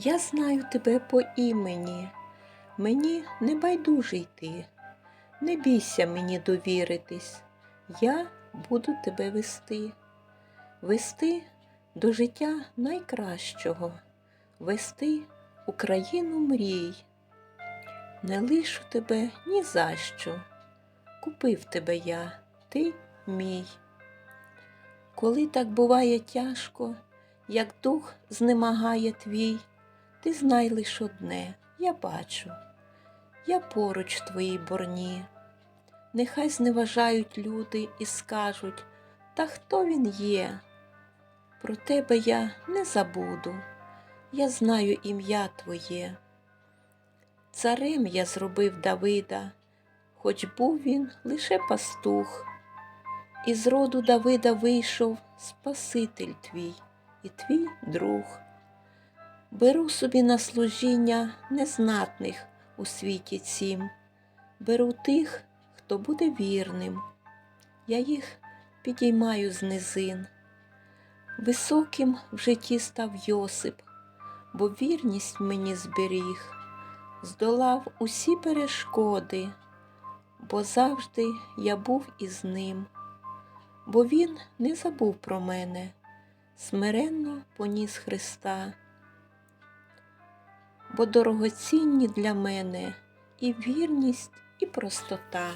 Я знаю тебе по імені, мені не байдужий ти, не бійся мені довіритись, я буду тебе вести, вести до життя найкращого, вести Україну мрій. Не лишу тебе ні за що, купив тебе я, ти мій. Коли так буває тяжко, як дух знемагає твій, ти знай лиш одне, я бачу, я поруч в твоїй борні. Нехай зневажають люди і скажуть, та хто він є? Про тебе я не забуду, я знаю ім'я твоє. Царем я зробив Давида, хоч був він лише пастух. Із роду Давида вийшов Спаситель твій і твій друг. Беру собі на служіння незнатних у світі цім, беру тих, хто буде вірним. Я їх підіймаю з низин. Високим в житті став Йосип, бо вірність мені зберіг, здолав усі перешкоди, бо завжди я був із ним бо він не забув про мене, смиренно поніс Христа, бо дорогоцінні для мене і вірність, і простота.